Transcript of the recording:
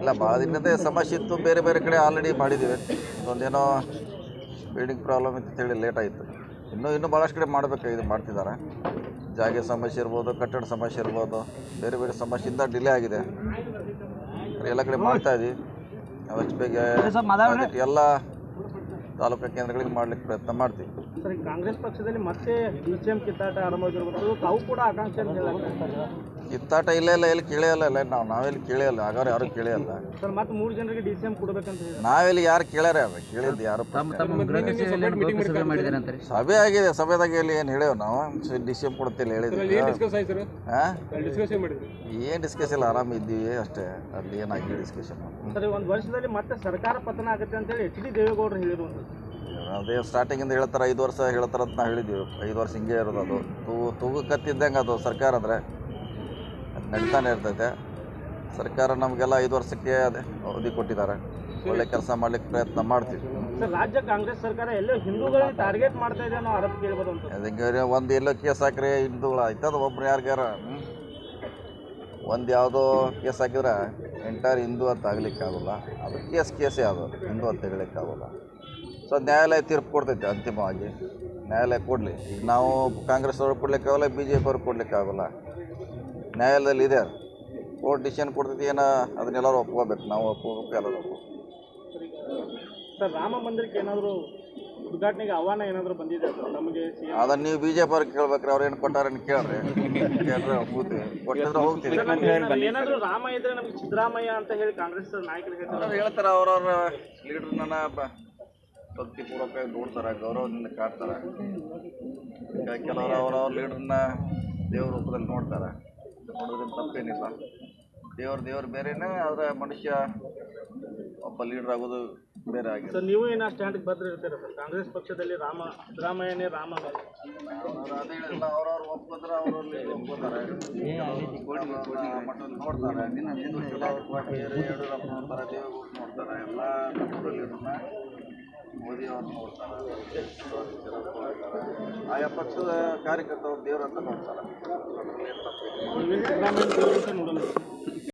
ಇಲ್ಲ ಭಾಳ ದಿನದ ಸಮಸ್ಯೆ ಇತ್ತು. ಬೇರೆ ಬೇರೆ ಕಡೆ ಆಲ್ರೆಡಿ ಮಾಡಿದ್ದೀವಿ. ಒಂದೇನೋ ಬಿಲ್ಡಿಂಗ್ ಪ್ರಾಬ್ಲಮ್ ಇತ್ತು ಅಂತೇಳಿ ಲೇಟ್ ಆಯಿತು. ಇನ್ನೂ ಇನ್ನೂ ಭಾಳಷ್ಟು ಕಡೆ ಮಾಡಬೇಕಾಗಿದೆ ಮಾಡ್ತಿದ್ದಾರೆ. ಜಾಗ ಸಮಸ್ಯೆ ಇರ್ಬೋದು ಕಟ್ಟಡ ಸಮಸ್ಯೆ ಇರ್ಬೋದು ಬೇರೆ ಬೇರೆ ಸಮಸ್ಯೆಯಿಂದ ಡಿಲೇ ಆಗಿದೆ. ಎಲ್ಲ ಕಡೆ ಮಾಡ್ತಾ ಇದ್ದೀವಿ ಅದಕ್ಕೆ ಬೇಗ ಎಲ್ಲ ತಾಲೂಕು ಕೇಂದ್ರಗಳಿಗೆ ಮಾಡ್ಲಿಕ್ಕೆ ಪ್ರಯತ್ನ ಮಾಡ್ತೀವಿ. ಸರ್ ಕಾಂಗ್ರೆಸ್ ಪಕ್ಷದಲ್ಲಿ ಮತ್ತೆ ಡಿ ಸಿ ಎಂ ಕಿತ್ತಾಟ ಆರಂಭವಾಗಿರ್ಬೋದು. ತಾವು ಕೂಡ ಆಕಾಂಕ್ಷೆ ಅಂತ ಕಿತ್ತಾಟ ಇಲ್ಲ ಇಲ್ಲ ಎಲ್ಲಿ ಕೇಳಿಯಲ್ಲ ಇಲ್ಲ ಇಲ್ಲ ನಾವು ನಾವೆಲ್ಲಿ ಕೇಳಿಯಲ್ಲ ಇಲ್ಲ ಆಗಾರ ಯಾರು ಕೇಳಿಯಲ್ಲ ಇಲ್ಲ. ಸರ್ ಮತ್ತೆ ಮೂರು ಜನರಿಗೆ ಡಿ ಸಿ ಎಂ ಕೊಡ್ಬೇಕಂತ ನಾವೆಲ್ಲಿ ಯಾರು ಕೇಳ್ಯಾರ ಅದು ಕೇಳಿದ್ದು ಯಾರು ಸಭೆ ಆಗಿದೆ ಸಭೆದಾಗ ಇಲ್ಲಿ ಏನು ಹೇಳೇವು ನಾವು? ಡಿ ಸಿ ಎಂ ಕೊಡ್ತಿಲ್ಲ ಹೇಳಿದ್ವಿ. ಏನ್ ಏನು ಡಿಸ್ಕಸ್ ಇಲ್ಲ ಆರಾಮ ಇದ್ದೀವಿ ಅಷ್ಟೇ. ಅಲ್ಲಿ ಏನಾಗಿ ಡಿಸ್ಕಷನ್ ಸರ್ ಒಂದು ವರ್ಷದಲ್ಲಿ ಮತ್ತೆ ಸರ್ಕಾರ ಪತನ ಆಗುತ್ತೆ ಅಂತ ಹೇಳಿ ಎಚ್ ಡಿ ದೇವೇಗೌಡರು ಹೇಳಿರುವಂಥದ್ದು ಅದೇ ಸ್ಟಾರ್ಟಿಂಗಿಂದ ಹೇಳ್ತಾರೆ ಐದು ವರ್ಷ ಹೇಳ್ತಾರೆ ಅಂತ ನಾವು ಹೇಳಿದ್ದೀವಿ ಐದು ವರ್ಷ ಹಿಂಗೆ ಇರೋದು ಅದು. ತೂಗು ತೂಗು ಕತ್ತಿದ್ದಂಗೆ ಅದು ಸರ್ಕಾರ ಅಂದರೆ ಅದು ನಡೀತಾನೆ ಇರ್ತೈತೆ. ಸರ್ಕಾರ ನಮಗೆಲ್ಲ ಐದು ವರ್ಷಕ್ಕೆ ಅದೇ ಅವಧಿ ಕೊಟ್ಟಿದ್ದಾರೆ. ಒಳ್ಳೆ ಕೆಲಸ ಮಾಡ್ಲಿಕ್ಕೆ ಪ್ರಯತ್ನ ಮಾಡ್ತೀವಿ. ರಾಜ್ಯ ಕಾಂಗ್ರೆಸ್ ಸರ್ಕಾರ ಎಲ್ಲೋ ಹಿಂದೂಗಳಿಗೆ ಟಾರ್ಗೆಟ್ ಮಾಡ್ತಾ ಇದೆ ಅನ್ನೋ ಆರೋಪ ಕೇಳ್ಬೋದು ಅಂತ. ಅದಕ್ಕೆ ಒಂದು ಎಲ್ಲೋ ಕೇಸ್ ಹಾಕ್ರಿ ಹಿಂದೂಗಳು ಆಯ್ತದ ಒಬ್ರು ಯಾರಿಗಾರ ಒಂದು ಯಾವುದೋ ಕೇಸ್ ಹಾಕಿದ್ರೆ ಎಂಟೈರ್ ಹಿಂದೂ ಅಂತ ಆಗ್ಲಿಕ್ಕಾಗಲ್ಲ ಅದು ಕೇಸ್ ಕೇಸೇ ಅದು ಹಿಂದೂ ಅಂತ ಹೇಳಲಿಕ್ಕಾಗಲ್ಲ ಸೊ ನ್ಯಾಯಾಲಯ ತೀರ್ಪು ಕೊಡ್ತೈತೆ ಅಂತಿಮವಾಗಿ. ನ್ಯಾಯಾಲಯ ಕೊಡಲಿ. ಈಗ ನಾವು ಕಾಂಗ್ರೆಸ್ ಕೊಡಲಿಕ್ಕಾಗಲ್ಲ ಬಿ ಜೆ ಪಿ ಕೊಡಲಿಕ್ಕಾಗಲ್ಲ ನ್ಯಾಯಾಲಯದಲ್ಲಿ ಇದೆ ಕೋರ್ಟ್ ಡಿಸಿಷನ್ ಕೊಡ್ತೈತಿ, ಏನೋ ಅದನ್ನೆಲ್ಲರೂ ಒಪ್ಕೋಬೇಕು. ನಾವು ಒಪ್ಕೋಬೇಕು, ಎಲ್ಲರೂ ಸರ್, ರಾಮ ಮಂದಿರಕ್ಕೆ ಏನಾದರೂ ಉದ್ಘಾಟನೆಗೆ ಆಹ್ವಾನ ಏನಾದರೂ ಬಂದಿದೆ ಸರ್? ನಮಗೆ ಸಿ ಎಂ ನೀವು ಬಿಜೆಪಿ ಅವ್ರಿಗೆ ಕೇಳ್ಬೇಕ್ರಿ ಅವ್ರು ಏನು ಕೊಟ್ಟಾರೇನು ಕೇಳ್ರಿ? ಕೇಳ್ರಿ ಹೋಗ್ತೀವಿ ಕೊಟ್ಟಿದ್ರೆ ಹೋಗ್ತೀವಿ. ಏನಾದರೂ ರಾಮ ಇದ್ರೆ ನಮಗೆ ಸಿದ್ದರಾಮಯ್ಯ ಅಂತ ಹೇಳಿ ಕಾಂಗ್ರೆಸ್ ನಾಯಕರು ಹೇಳ್ತಾರೆ. ಅವ್ರವ್ರ ಹೇಳ್ತಾರೆ ಅವ್ರವ್ರ ಲೀಡ್ರನ್ನ ಭಕ್ತಿಪೂರ್ವಕ ನೋಡ್ತಾರೆ ಗೌರವದಿಂದ ಕಾಡ್ತಾರೆ. ಕೆಲವರು ಅವರವ್ರ ಲೀಡರ್ನ ದೇವ್ರ ರೂಪದಲ್ಲಿ ನೋಡ್ತಾರೆ. ನೋಡೋದ್ರಿಂದ ತಪ್ಪೇನಿಲ್ಲ. ದೇವ್ರ ದೇವ್ರು ಬೇರೆನೇ ಆದರೆ ಮನುಷ್ಯ ಒಬ್ಬ ಲೀಡರ್ ಆಗೋದು ಬೇರೆ ಆಗಿದೆ. ಸರ್ ನೀವು ಏನೋ ಸ್ಟ್ಯಾಂಡ್ಗೆ ಭದ್ರ ಇರ್ತೀರ ಸರ್? ಕಾಂಗ್ರೆಸ್ ಪಕ್ಷದಲ್ಲಿ ರಾಮ ಸಿದ್ದರಾಮಯ್ಯನೇ ರಾಮ ಅವ್ರು ಅದೇ ಹೇಳಿಲ್ಲ ಅವ್ರವ್ರು ಒಪ್ಕೊಂಡ್ರೆ ಅವ್ರಲ್ಲಿ ಒಪ್ಕೋತಾರೆ. ಮಟ್ಟದಲ್ಲಿ ನೋಡ್ತಾರೆ. ಯಡಿಯೂರಪ್ಪ ನೋಡ್ತಾರೆ ದೇವೇಗೌಡ ನೋಡ್ತಾರೆ ಎಲ್ಲ ಮೋದಿ ಅವ್ರನ್ನ ನೋಡ್ತಾರೆ. ಆಯಾ ಪಕ್ಷದ ಕಾರ್ಯಕರ್ತರು ದೇವ್ರ ಅಂತ ನೋಡ್ತಾರೆ.